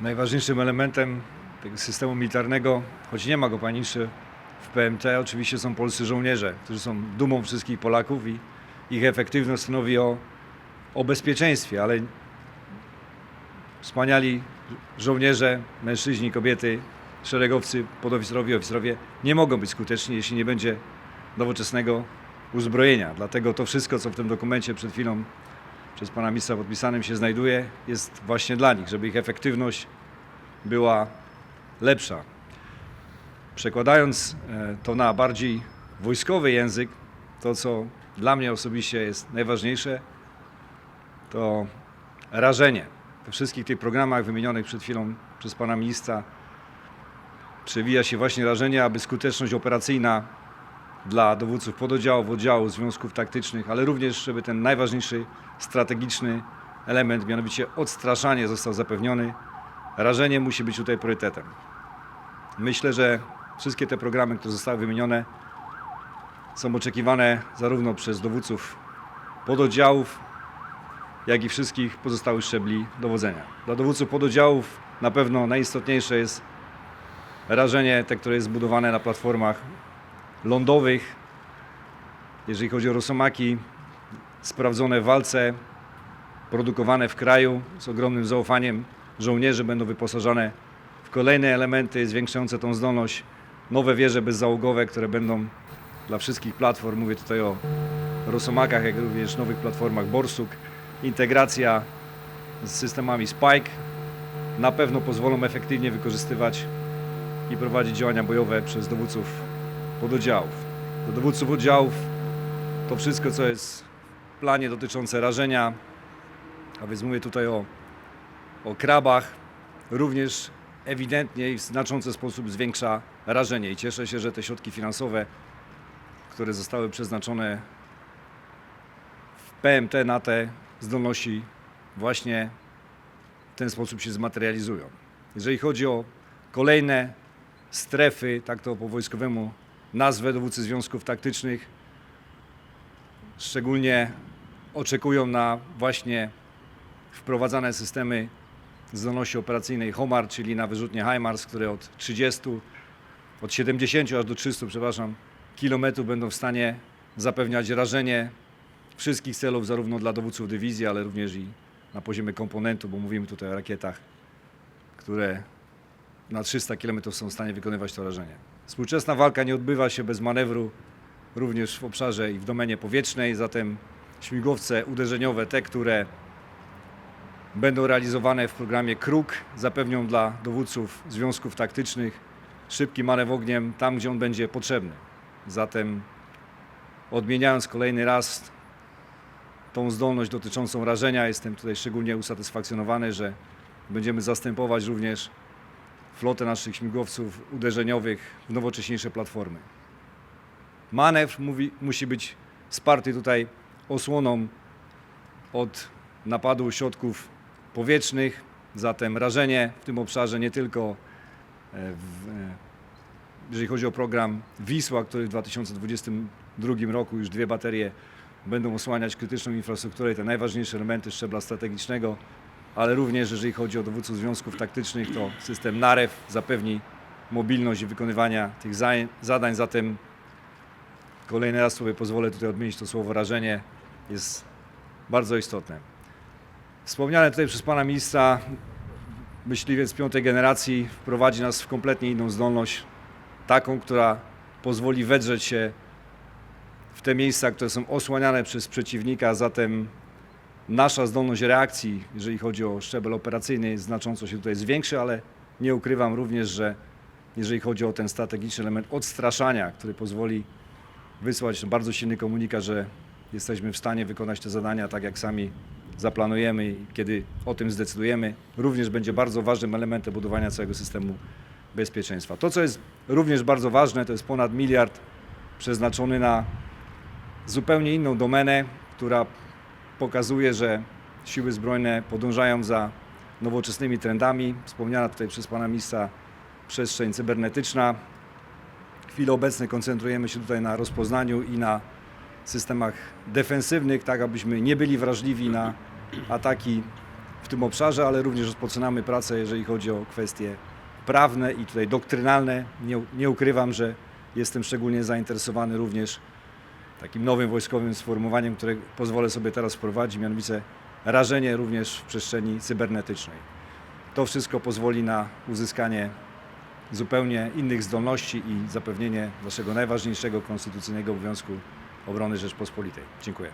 Najważniejszym elementem tego systemu militarnego, choć nie ma go pani w PMT, oczywiście są polscy żołnierze, którzy są dumą wszystkich Polaków i ich efektywność stanowi o, o bezpieczeństwie, ale wspaniali żołnierze, mężczyźni, kobiety, szeregowcy, podoficerowie, oficerowie nie mogą być skuteczni, jeśli nie będzie nowoczesnego uzbrojenia. Dlatego to wszystko, co w tym dokumencie przed chwilą przez pana ministra podpisanym się znajduje, jest właśnie dla nich, żeby ich efektywność była lepsza. Przekładając e, to na bardziej wojskowy język, to co dla mnie osobiście jest najważniejsze, to rażenie. We wszystkich tych programach wymienionych przed chwilą przez pana ministra przewija się właśnie rażenie, aby skuteczność operacyjna dla dowódców pododdziałów, oddziałów, związków taktycznych, ale również, żeby ten najważniejszy strategiczny element, mianowicie odstraszanie został zapewniony. Rażenie musi być tutaj priorytetem. Myślę, że wszystkie te programy, które zostały wymienione, są oczekiwane zarówno przez dowódców pododdziałów, jak i wszystkich pozostałych szczebli dowodzenia. Dla dowódców pododdziałów na pewno najistotniejsze jest rażenie, te, które jest zbudowane na platformach lądowych. Jeżeli chodzi o rosomaki, sprawdzone w walce, produkowane w kraju z ogromnym zaufaniem. Żołnierze będą wyposażone w kolejne elementy zwiększające tą zdolność. Nowe wieże bezzałogowe, które będą dla wszystkich platform, mówię tutaj o rosomakach, jak również nowych platformach Borsuk. Integracja z systemami Spike na pewno pozwolą efektywnie wykorzystywać i prowadzić działania bojowe przez dowódców pododdziałów. Do dowódców oddziałów to wszystko, co jest w planie dotyczące rażenia, a więc mówię tutaj o, o krabach, również ewidentnie i w znaczący sposób zwiększa rażenie. I cieszę się, że te środki finansowe, które zostały przeznaczone w PMT na te zdolności właśnie w ten sposób się zmaterializują. Jeżeli chodzi o kolejne strefy, tak to po wojskowemu nazwę dowódcy związków taktycznych, szczególnie oczekują na właśnie wprowadzane systemy zdolności operacyjnej HOMAR, czyli na wyrzutnie HIMARS, które od 30, od 70 aż do 300, przepraszam, kilometrów będą w stanie zapewniać rażenie wszystkich celów, zarówno dla dowódców dywizji, ale również i na poziomie komponentu, bo mówimy tutaj o rakietach, które na 300 km są w stanie wykonywać to rażenie. Współczesna walka nie odbywa się bez manewru również w obszarze i w domenie powietrznej, zatem śmigłowce uderzeniowe, te, które będą realizowane w programie KRUK, zapewnią dla dowódców związków taktycznych szybki manewr ogniem tam, gdzie on będzie potrzebny. Zatem odmieniając kolejny raz tą zdolność dotyczącą rażenia, jestem tutaj szczególnie usatysfakcjonowany, że będziemy zastępować również flotę naszych śmigłowców uderzeniowych w nowocześniejsze platformy. Manewr mówi, musi być wsparty tutaj osłoną od napadu środków powietrznych, zatem rażenie w tym obszarze nie tylko e, w, e, jeżeli chodzi o program Wisła, który w 2022 roku już dwie baterie będą osłaniać krytyczną infrastrukturę i te najważniejsze elementy szczebla strategicznego, ale również jeżeli chodzi o dowódców związków taktycznych, to system NAREW zapewni mobilność i wykonywania tych zadań, zatem kolejny raz sobie pozwolę tutaj odmienić to słowo rażenie, jest bardzo istotne. Wspomniane tutaj przez pana ministra myśliwiec piątej generacji wprowadzi nas w kompletnie inną zdolność, taką, która pozwoli wedrzeć się w te miejsca, które są osłaniane przez przeciwnika, zatem nasza zdolność reakcji, jeżeli chodzi o szczebel operacyjny, znacząco się tutaj zwiększy, ale nie ukrywam również, że jeżeli chodzi o ten strategiczny element odstraszania, który pozwoli wysłać bardzo silny komunikat, że jesteśmy w stanie wykonać te zadania tak, jak sami zaplanujemy i kiedy o tym zdecydujemy, również będzie bardzo ważnym elementem budowania całego systemu bezpieczeństwa. To, co jest również bardzo ważne, to jest ponad miliard przeznaczony na zupełnie inną domenę, która pokazuje, że siły zbrojne podążają za nowoczesnymi trendami. Wspomniana tutaj przez pana ministra przestrzeń cybernetyczna. W chwili obecnej koncentrujemy się tutaj na rozpoznaniu i na systemach defensywnych, tak abyśmy nie byli wrażliwi na ataki w tym obszarze, ale również rozpoczynamy pracę, jeżeli chodzi o kwestie prawne i tutaj doktrynalne. Nie, nie ukrywam, że jestem szczególnie zainteresowany również takim nowym wojskowym sformułowaniem, które pozwolę sobie teraz wprowadzić, mianowicie rażenie również w przestrzeni cybernetycznej. To wszystko pozwoli na uzyskanie zupełnie innych zdolności i zapewnienie naszego najważniejszego konstytucyjnego obowiązku obrony Rzeczpospolitej. Dziękuję.